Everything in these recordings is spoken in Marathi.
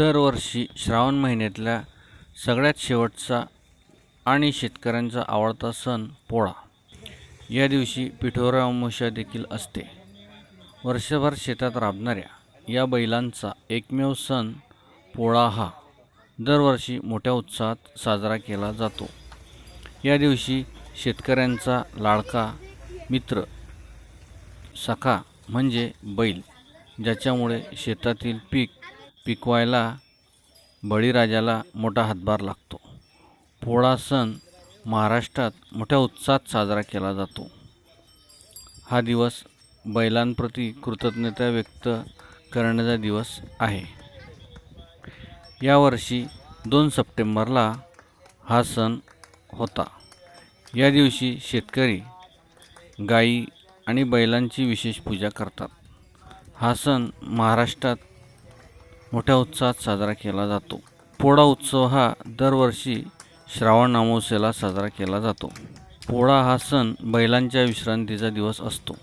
दरवर्षी श्रावण महिन्यातल्या सगळ्यात शेवटचा आणि शेतकऱ्यांचा आवडता सण पोळा. या दिवशी पिठोरा अमावस्या देखील असते. वर्षभर शेतात राबणाऱ्या या बैलांचा एकमेव सण पोळा हा. दरवर्षी मोठ्या उत्साहात साजरा केला जातो. या दिवशी शेतकऱ्यांचा लाडका मित्र सखा म्हणजे बैल ज्याच्यामुळे शेतातील पीक पिकवायला बळीराजाला मोठा हातभार लागतो. पोळा सण महाराष्ट्रात मोठ्या उत्साहात साजरा केला जातो. हा दिवस बैलांप्रती कृतज्ञता व्यक्त करण्याचा दिवस आहे. यावर्षी दोन सप्टेंबरला हा सण होता. या दिवशी शेतकरी गाई आणि बैलांची विशेष पूजा करतात. हा सण महाराष्ट्रात मोठ्या उत्साहात साजरा केला जातो. पोळा उत्सव हा दरवर्षी श्रावण अमावस्येला साजरा केला जातो. पोळा हा सण बैलांच्या विश्रांतीचा दिवस असतो.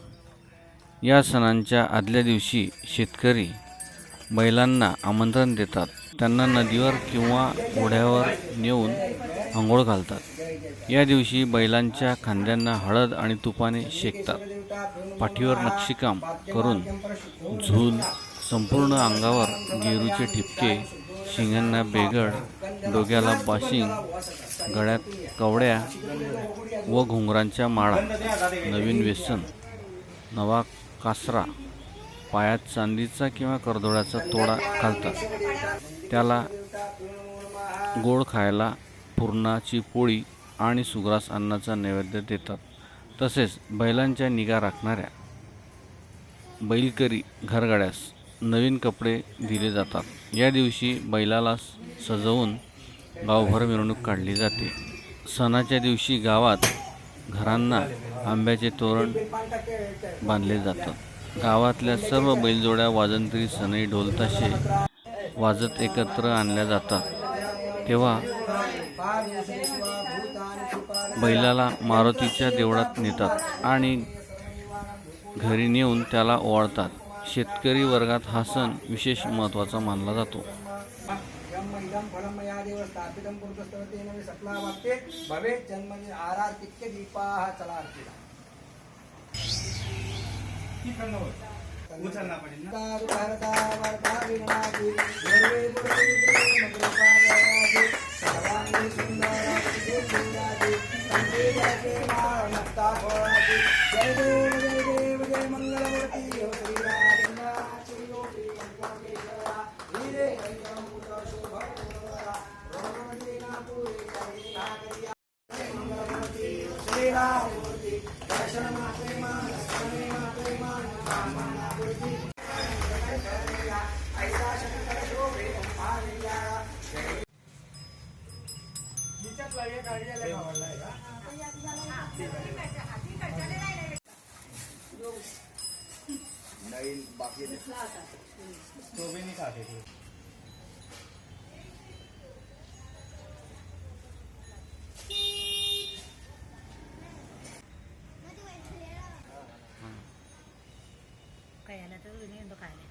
या सणांच्या आदल्या दिवशी शेतकरी बैलांना आमंत्रण देतात. त्यांना नदीवर किंवा ओढ्यावर नेऊन आंघोळ घालतात. या दिवशी बैलांच्या खांद्यांना हळद आणि तुपाने शेकतात. पाठीवर नक्षीकाम करून झूल संपूर्ण अंगावर गेरूचे ठिपके शिंगांना बेगड डोक्याला बाशिंग गळ्यात कवड्या व घुंगरांच्या माळा. नवीन व्यसन. नवा कासरा. पायात चांदीचा किंवा करदोळ्याचा तोडा घालतात. त्याला गोड खायला पुरणाची पोळी आणि सुग्रास अन्नाचा नैवेद्य देतात. तसेच बैलांच्या निगा राखणाऱ्या बैलकरी घरगाड्यास नवीन कपडे दिले जातात. या दिवशी बैलाला सजवून गावभर मिरवणूक काढली जाते. सणाच्या दिवशी गावात घरांना आंब्याचे तोरण बांधले जातात. गावातल्या सर्व बैलजोड्या वाजंत्री सनई ढोलताशे वाजत एकत्र आणल्या जातात. तेव्हा बैलाला मारुतीच्या देवळात नेतात आणि घरी नेऊन त्याला ओवाळतात. शेतकरी वर्गात हा सण विशेष महत्त्वाचा मानला जातो. नाही बाकी तो भी नहीं खाते थे खायला तर तुम्ही खायला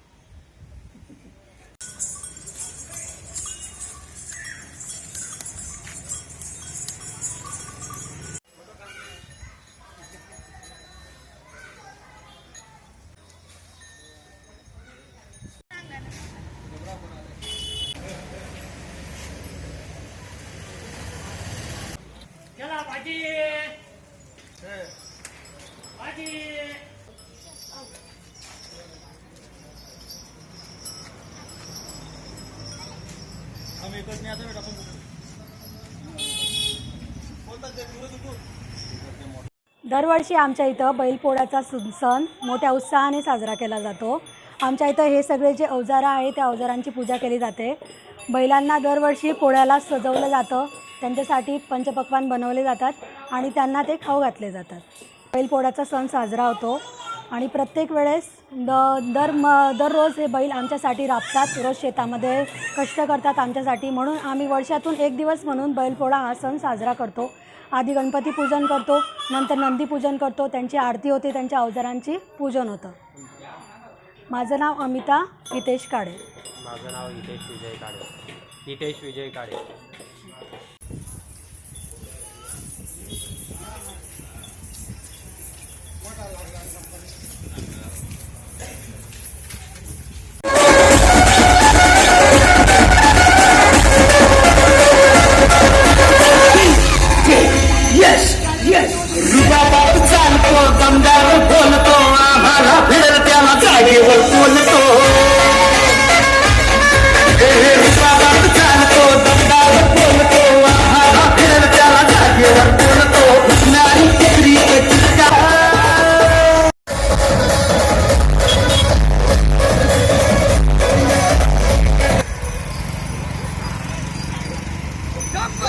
दरवर्षी आमच्या इथं बैलपोळ्याचा सण मोठ्या उत्साहाने साजरा केला जातो. आमच्या इथं हे सगळे जे अवजारं आहे त्या अवजारांची पूजा केली जाते. बैलांना दरवर्षी पोळ्याला सजवलं जातं. त्यांच्यासाठी पंचपक्वान बनवले जातात आणि त्यांना ते खाऊ घातले जातात. बैलपोळ्याचा सण साजरा होतो आणि प्रत्येक वेळेस द दर म दररोज हे बैल आमच्यासाठी राबतात रोज शेतामध्ये कष्ट करतात आमच्यासाठी. म्हणून आम्ही वर्षातून एक दिवस म्हणून बैलपोळा हा सण साजरा करतो. आधी गणपती पूजन करतो नंतर नंदी पूजन करतो. त्यांची आरती होते त्यांच्या अवजारांची पूजन होतं. माझं नाव अमिता हितेश काळे. माझं नाव हितेश विजय काळे. हितेश विजय काळे.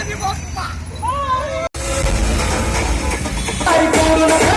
你妈死吧！啊！太高了。